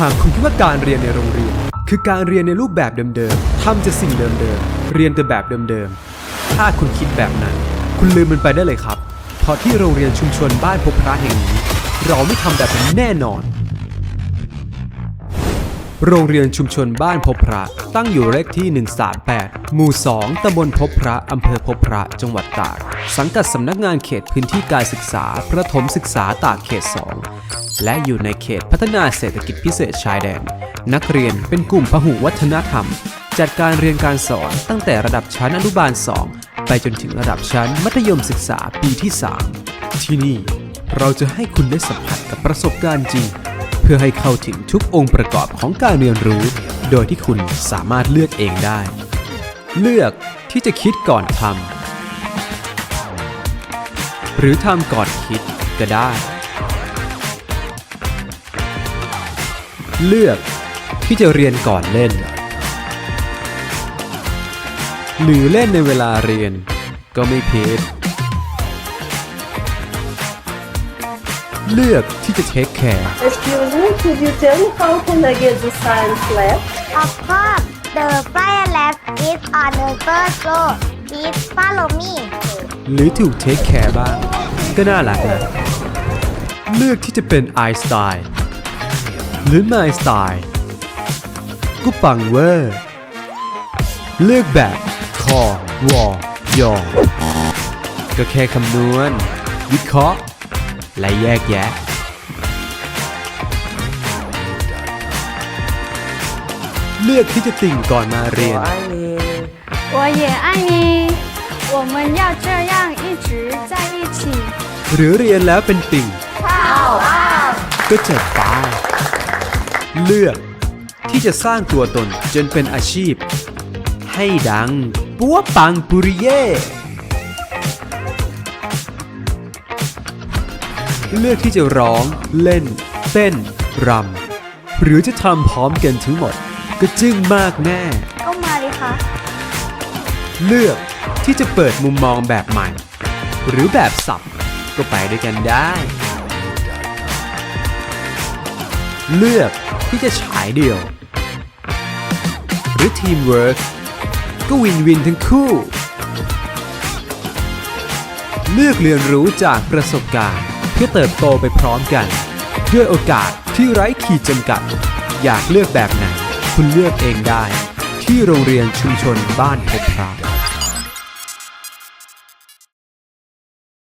หากคุณคิดว่าการเรียนในโรงเรียน คือการเรียนในรูปแบบเดิมๆทำแต่สิ่งเดิมๆ เรียนแต่แบบเดิมๆ ถ้าคุณคิดแบบนั้น คุณลืมมันไปได้เลยครับ เพราะที่โรงเรียนชุมชนบ้านพบพระแห่งนี้ เราไม่ทำแบบนั้นแน่นอน โรงเรียนชุมชนบ้านพบพระ ตั้งอยู่เลขที่ 138 หมู่ 2 ตำบลพบพระ อำเภอพบพระ จังหวัดตาก สังกัดสำนักงานเขตพื้นที่การศึกษา ประถมศึกษาตากเขต 2 และอยู่ในเขตพัฒนาเศรษฐกิจพิเศษชายแดน นักเรียนเป็นกลุ่มพหุวัฒนธรรม จัดการเรียนการสอนตั้งแต่ระดับชั้นอนุบาล 2 ไปจนถึงระดับชั้นมัธยมศึกษาปีที่ 3 ที่นี่เราจะให้คุณได้สัมผัสกับประสบการณ์จริง เพื่อให้เข้าถึงทุกองค์ประกอบของการเรียนรู้ โดยที่คุณสามารถเลือกเองได้ เลือกที่จะคิดก่อนทำหรือทำก่อนคิดก็ได้ เลือกที่จะเรียนก่อนเล่น หรือเล่นในเวลาเรียนก็ไม่ผิด เลือกที่จะเทคแคร์ Excuse me, could you tell me how can I get the science lab? Of course, the fire lab is on the first floor. Please follow me. หรือถูกเทคแคร์บ้าง ก็น่ารักนะ เลือกที่จะเป็นไอน์สไตล์หรือไมสไตล์ก็ปังเวอร์ เลือกแบบ คอ วอ ยอ ก็แค่คำนวณ วิเคราะห์ และแยกแยะ เลือกที่จะติ่งก่อนมาเรียน 我也爱你，我们要这样一直在一起。 หรือเรียนแล้วเป็นติ่งก็เจ็บปาเลือกที่จะสร้างตัวตนจนเป็นอาชีพ ให้ดัง ปัวปังปุริเย่ เลือกที่จะร้อง เล่น เต้นรำหรือจะทำพร้อมกันทั้งหมด ก็จึ้งมากแน่ ก็มาดิคะเลือกที่จะเปิดมุมมองแบบใหม่ หรือแบบสับก็ไปด้วยกันได้ เลือกที่จะฉายเดี่ยว หรือทีมเวิร์กก็วินวินทั้งคู่ เลือกเรียนรู้จากประสบการณ์ เพื่อเติบโตไปพร้อมกัน ด้วยโอกาสที่ไร้ขีดจำกัด อยากเลือกแบบไหน คุณเลือกเองได้ ที่โรงเรียนชุมชนบ้านพบพระ